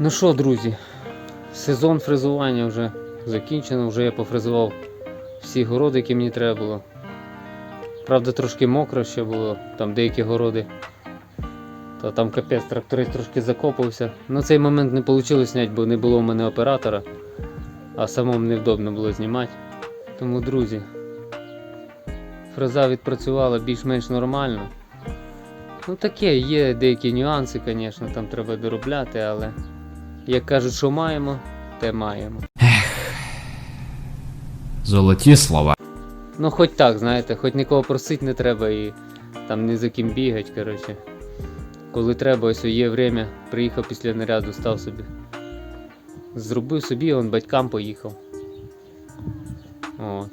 Ну що, друзі, сезон фрезування вже закінчено, вже я пофрезував всі городи, які мені треба було. Правда, трошки мокро ще було, там деякі городи. Та там капець тракторець трошки закопався. На цей момент не вийшло зняти, бо не було в мене оператора, а самому невдобно було знімати. Тому, друзі, фреза відпрацювала більш-менш нормально. Ну таке, є деякі нюанси, звісно, там треба доробляти, але як кажуть, що маємо, те маємо. Золоті слова. Ну, хоч так, знаєте, хоч нікого просити не треба і там не за ким бігать, коротше. Коли треба, ось є время, приїхав після наряду, став собі. Зробив собі, он батькам поїхав. От.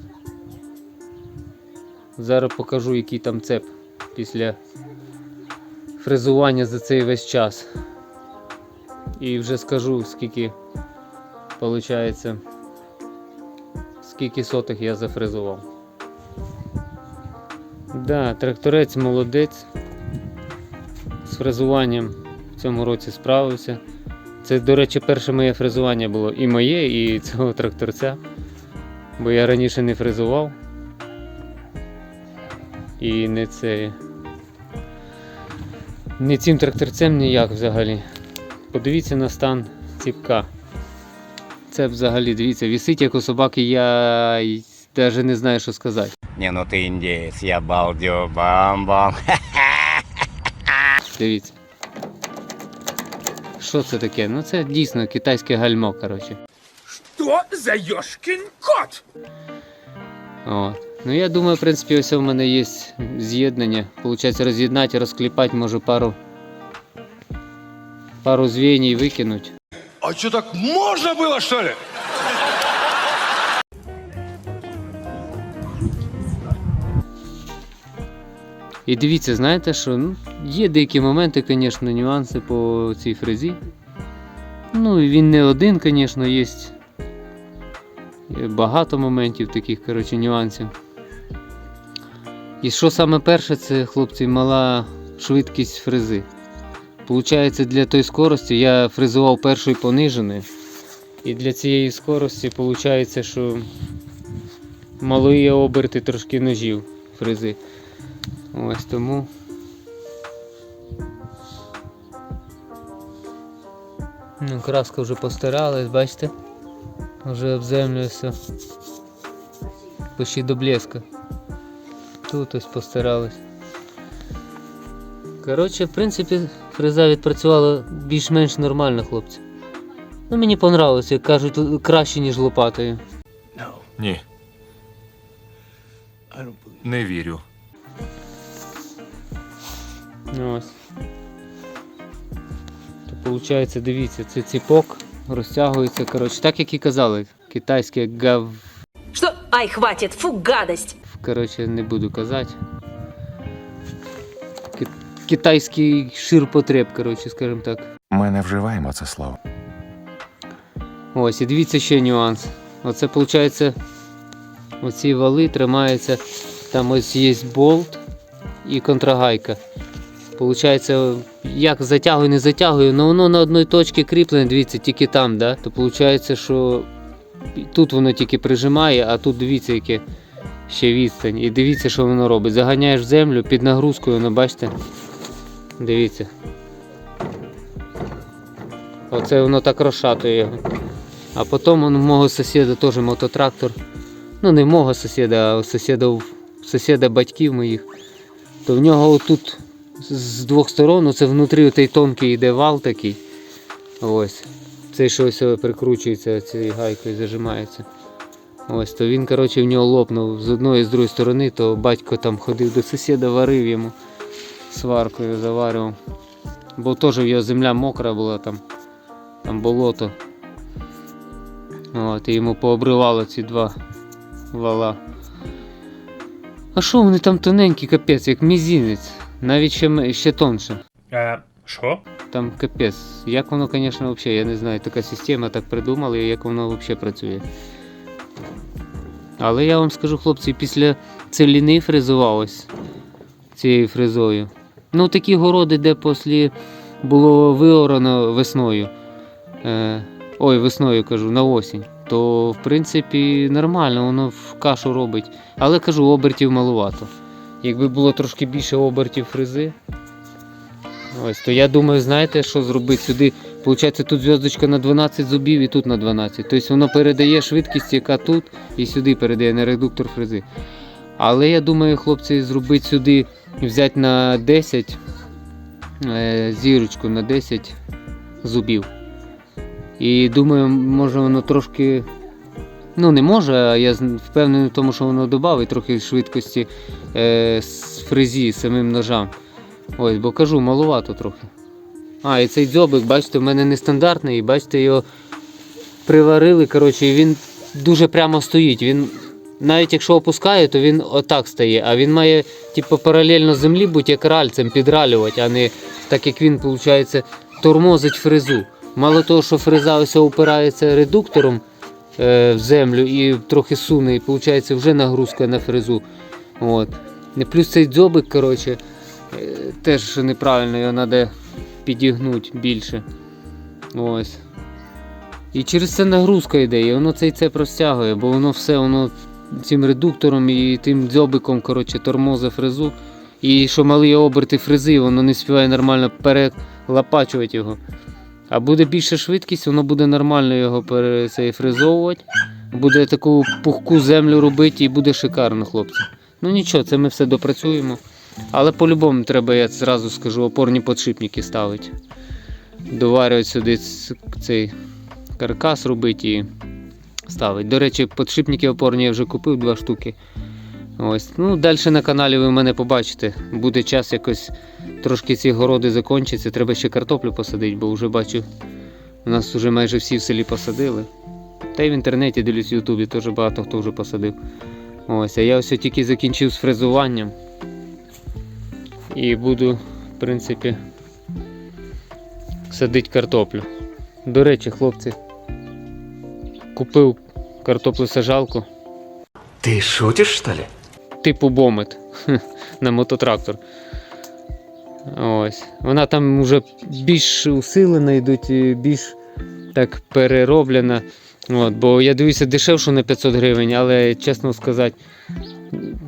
Зараз покажу, який там цеп після фрезування за цей весь час. І вже скажу, скільки виходить, скільки сотих я зафрезував. Да, тракторець молодець. З фрезуванням в цьому році справився. Це, до речі, перше моє фрезування було і моє, і цього тракторця. Бо я раніше не фрезував. І не це. Не цим тракторцем ніяк взагалі. Подивіться на стан ціпка. Це взагалі, дивіться, вісить як у собаки, я навіть не знаю, що сказати. Не, ну ты индеец, я балдю, бам-бам. Дивіться. Що це таке? Ну це дійсно китайське гальмо, коротше. Что за ёшкин кот? От. Ну я думаю, в принципі, ось у мене є з'єднання. Получається роз'єднати, розкліпати, можу пару. Пару звеній викинути. А что так можно было, что ли? І дивіться, знаєте, що ну, є деякі моменти, звісно, нюанси по цій фрезі. Ну і він не один, звісно, є. Є багато моментів таких, коротше, нюансів. І що саме перше, це, хлопці, мала швидкість фрези. Получається, для тої скорості я фрезував першою пониженою. І для цієї скорості виходить, що мали оберти трошки ножів фрези. Ось тому. Ну, краска вже постаралась, бачите? Вже об землю. Почти до блеска. Тут ось постаралась. Коротше, в принципі, фреза відпрацювала більш-менш нормально, хлопці. Ну, мені понравилось, як кажуть, краще, ніж лопатою. Ні. Не вірю. Ну, Ось. То виходить, дивіться, це ціпок розтягується, коротше, так як і казали, китайське гав. Что? Ай, хватит, фу, гадость! Коротше, не буду казати. Ки- Китайський ширпотреб, коротше, скажімо так. Ми не вживаємо це слово. Ось, і дивіться ще нюанс. Оце виходить, оці вали тримаються, там ось є болт і контрагайка. Получається, як затягую, не затягую, але воно на одній точці кріплене, дивіться, тільки там, да? то виходить, що тут воно тільки прижимає, а тут дивіться, яке ще відстань. І дивіться, що воно робить. Заганяєш в землю під нагрузкою, воно бачите? Дивіться. Оце воно так розшатує його. А потім у мого сусіда теж мототрактор. Ну не мого сусіда, а сусіда, сусіда батьків моїх. То в нього отут з двох сторон, це внутрі той тонкий йде вал такий. Ось. Цей що ось прикручується цією гайкою, зажимається. Ось, то він, коротше, в нього лопнув з одної і з другої сторони, то батько там ходив до сусіда, варив йому сваркою, заварював. Бо теж в його земля мокра була там, там болото. От, і йому пообривало ці два вала. А що вони там тоненькі, капець, як мізінець, навіть ще, ще тонше. Е, що? Там капець. Як воно, звісно, взагалі, я не знаю, така система так придумала, і як воно взагалі працює. Але я вам скажу, хлопці, після целіни фрезувалось цією фрезою. Ну, такі городи, де після було виорано весною. Е, ой, весною кажу, на осінь. То в принципі нормально, воно в кашу робить. Але кажу, обертів малувато. Якби було трошки більше обертів фрези, ось, то я думаю, знаєте, що зробити сюди. Получається, тут зв'язочка на 12 зубів і тут на 12. Тобто воно передає швидкість, яка тут, і сюди передає на редуктор фрези. Але я думаю, хлопці, зробити сюди, взяти на 10 е, зірочку на 10 зубів. І думаю, може воно трошки. Ну, не може, а я впевнений в тому, що воно додавить трохи швидкості е, з фрезі самим ножам. Ось, бо кажу, малувато трохи. А, і цей дзьобик, бачите, в мене нестандартний, і бачите, його приварили, коротше, і він дуже прямо стоїть. Він навіть якщо опускає, то він отак стає. А він має, типу, паралельно землі бути як ральцем підралювати, а не так як він, виходить, тормозить фрезу. Мало того, що фреза ось опирається редуктором е, в землю і трохи суне, і виходить вже нагрузка на фрезу. От. Плюс цей дзьобик, коротше, е, теж неправильно, його треба підігнути більше. Ось. І через це нагрузка йде, і воно цей цеп розтягує, бо воно все воно цим редуктором і тим дзьобиком коротше, тормозить фрезу. І що малі оберти фрези, воно не співає нормально перелапачувати його. А буде більша швидкість, воно буде нормально його фрезовувати. Буде таку пухку землю робити і буде шикарно, хлопці. Ну нічого, це ми все допрацюємо. Але по-любому треба, я зразу скажу, опорні подшипники ставити. Доварювати сюди цей каркас робити і ставити. До речі, подшипники опорні я вже купив два штуки. Ось. Ну, далі на каналі ви мене побачите. Буде час якось трошки ці городи закінчаться. Треба ще картоплю посадити, бо вже бачу, у нас вже майже всі в селі посадили. Та й в інтернеті дивлюсь в Ютубі теж багато хто вже посадив. Ось, а я ось тільки закінчив з фрезуванням. І буду, в принципі, садити картоплю. До речі, хлопці, купив картоплю сажалку Ти шутиш? что ли? типу бомет на мототрактор. Ось. Вона там вже більш усилена, йдуть, більш так перероблена. От, бо я дивлюся дешевше на 500 гривень, але чесно сказати,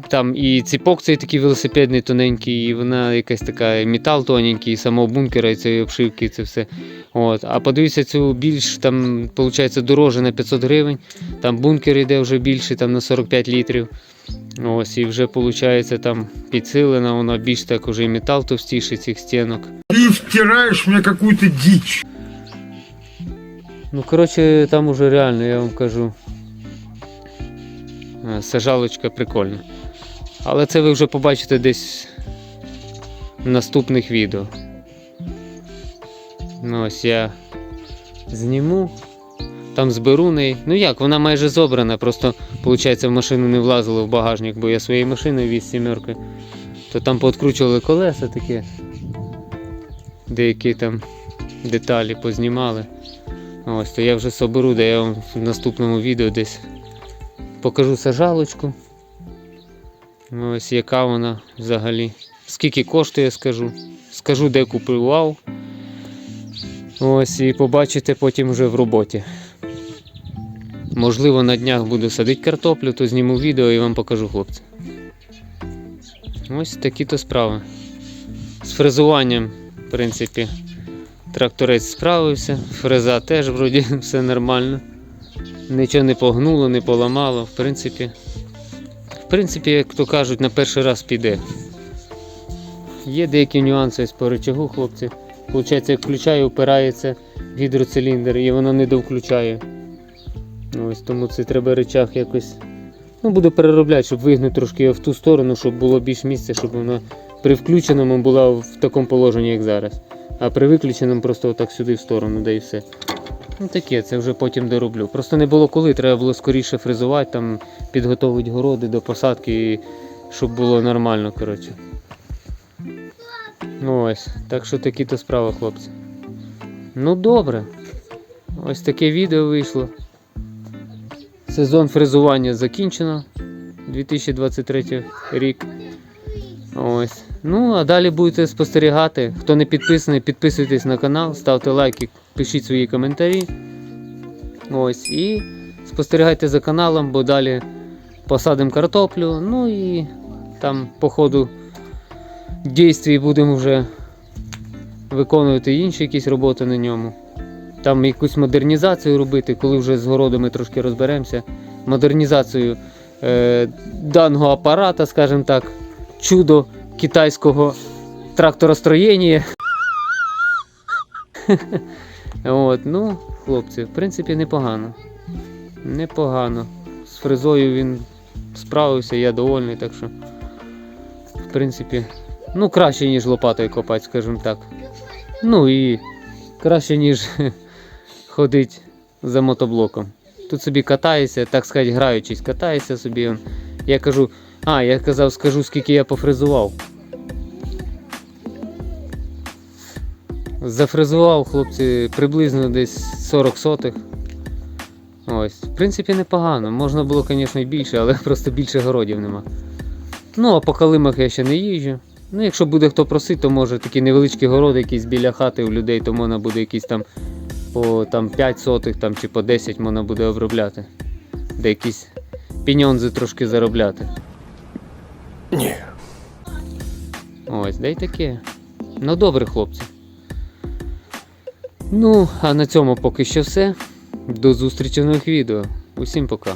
там і ціпок цей такий велосипедний тоненький, і вона якась така і метал тоненький, і самого бункера, і цієї обшивки, і це все. От. А подивися цю більш там, виходить, дороже на 500 гривень. Там бункер йде вже більше, там на 45 літрів. Ось, і вже виходить там підсилена, вона більш так уже і метал товстіший цих стінок. Ты втираешь мне какую-то дичь. Ну, коротше, там уже реально, я вам кажу. Е, Сажалочка прикольна. Але це ви вже побачите десь в наступних відео. Ну, ось я зніму, там зберу неї. Ну як, вона майже зобрана, просто, виходить, в машину не влазило в багажник, бо я своєю машиною віз сімеркою. То там пооткручували колеса таке. Деякі там деталі познімали. Ось, то я вже соберу, де я вам в наступному відео десь покажу сажалочку. Ось яка вона взагалі. Скільки коштує, скажу. Скажу, де купував. Ось, і побачите потім вже в роботі. Можливо, на днях буду садити картоплю, то зніму відео і вам покажу хлопці. Ось такі то справи. З фрезуванням, в принципі, Тракторець справився, фреза теж вроді все нормально. Нічого не погнуло, не поламало. В принципі, в принципі, як то кажуть, на перший раз піде. Є деякі нюанси по рычагу, хлопці. Получається, як включаю, опирається гідроциліндр і воно не довключає. Ось тому це треба рычаг якось. Ну, буду переробляти, щоб вигнути трошки в ту сторону, щоб було більш місця, щоб воно при включеному була в такому положенні, як зараз. А при виключеному просто отак сюди в сторону, да і все. Ну таке, це вже потім дороблю. Просто не було коли, треба було скоріше фрезувати, там підготовити городи до посадки, щоб було нормально, коротше. Ну ось, так що такі то справи, хлопці. Ну добре. Ось таке відео вийшло. Сезон фрезування закінчено. 2023 рік. Ось. Ну, а далі будете спостерігати. Хто не підписаний, підписуйтесь на канал, ставте лайки, пишіть свої коментарі. Ось. І спостерігайте за каналом, бо далі посадимо картоплю. Ну і там по ходу дійствій будемо вже виконувати інші якісь роботи на ньому. Там якусь модернізацію робити, коли вже з городами трошки розберемося. Модернізацію е, даного апарата, скажімо так, чудо китайського тракторостроєння. От, ну, хлопці, в принципі, непогано. Непогано. З фрезою він справився, я довольний, так що. В принципі, ну, краще, ніж лопатою копати, скажімо так. Ну і краще, ніж ходить за мотоблоком. Тут собі катаєшся, так сказати, граючись, катаєшся собі. Я кажу, а, я казав, скажу, скільки я пофрезував. Зафрезував, хлопці, приблизно десь 40 сотих. Ось. В принципі, непогано. Можна було, звісно, і більше, але просто більше городів нема. Ну, а по калимах я ще не їжджу. Ну, якщо буде хто просить, то може такі невеличкі городи якісь біля хати у людей, то можна буде якісь там по там, 5 сотих там, чи по 10 можна буде обробляти. Де якісь піньонзи трошки заробляти. Ні. Ось, да й таке. Ну добре, хлопці. Ну, а на цьому поки що все. До зустрічі в нових відео. Усім пока.